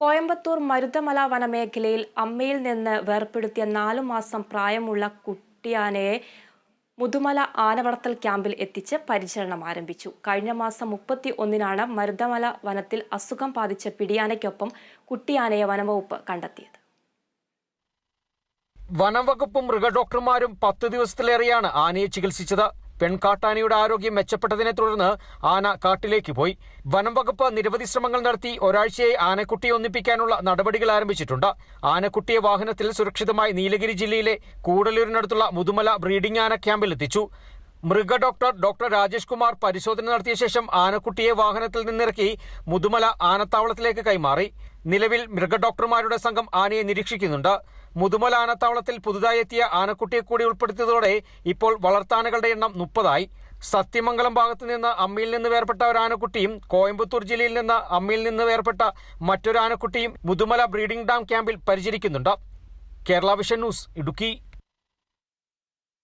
കോയമ്പത്തൂർ മരുതമല വനമേഖലയിൽ അമ്മയിൽ നിന്ന് വേർപ്പെടുത്തിയ നാലു മാസം പ്രായമുള്ള കുട്ടിയാനയെ മുതുമല ആനവളർത്തൽ ക്യാമ്പിൽ എത്തിച്ച് പരിചരണം ആരംഭിച്ചു. കഴിഞ്ഞ മാസം മുപ്പത്തി ഒന്നിനാണ് മരുതമല വനത്തിൽ അസുഖം ബാധിച്ച പിടിയാനയ്ക്കൊപ്പം കുട്ടിയാനയെ വനംവകുപ്പ് കണ്ടെത്തിയത്. വനം വകുപ്പും മൃഗഡോക്ടർമാരും പത്ത് ദിവസത്തിലേറെയാണ് ആനയെ ചികിത്സിച്ചത്. പെൺകാട്ടാനയുടെ ആരോഗ്യം മെച്ചപ്പെട്ടതിനെ തുടർന്ന് ആന കാട്ടിലേക്ക് പോയി. വനം വകുപ്പ് നിരവധി ശ്രമങ്ങൾ നടത്തി ഒരാഴ്ചയായി ആനക്കുട്ടിയെ ഒന്നിപ്പിക്കാനുള്ള നടപടികൾ ആരംഭിച്ചിട്ടുണ്ട്. ആനക്കുട്ടിയെ വാഹനത്തിൽ സുരക്ഷിതമായി നീലഗിരി ജില്ലയിലെ കൂടലൂരിനടുത്തുള്ള മുതുമല ബ്രീഡിംഗ് ആന ക്യാമ്പിൽ എത്തിച്ചു. മൃഗ ഡോക്ടർ ഡോക്ടർ രാജേഷ് കുമാർ പരിശോധന നടത്തിയ ശേഷം ആനക്കുട്ടിയെ വാഹനത്തിൽ നിന്നിറക്കി മുതുമല ആനത്താവളത്തിലേക്ക് കൈമാറി. നിലവിൽ മൃഗ ഡോക്ടർമാരുടെ സംഘം ആനയെ നിരീക്ഷിക്കുന്നുണ്ട്. മുതുമല ആനത്താവളത്തിൽ പുതുതായി എത്തിയ ആനക്കുട്ടിയെ കൂടി ഉൾപ്പെടുത്തിയതോടെ ഇപ്പോൾ വളർത്താനകളുടെ എണ്ണം മുപ്പതായി. സത്യമംഗലം ഭാഗത്തു നിന്ന് അമ്മയിൽ നിന്ന് വേർപെട്ട ഒരു ആനക്കുട്ടിയും കോയമ്പത്തൂർ ജില്ലയിൽ നിന്ന് അമ്മയിൽ നിന്ന് വേർപെട്ട മറ്റൊരു ആനക്കുട്ടിയും മുതുമല ബ്രീഡിംഗ് ഡാം ക്യാമ്പിൽ പരിചരിക്കുന്നുണ്ട്. Kerala vision news Idukki.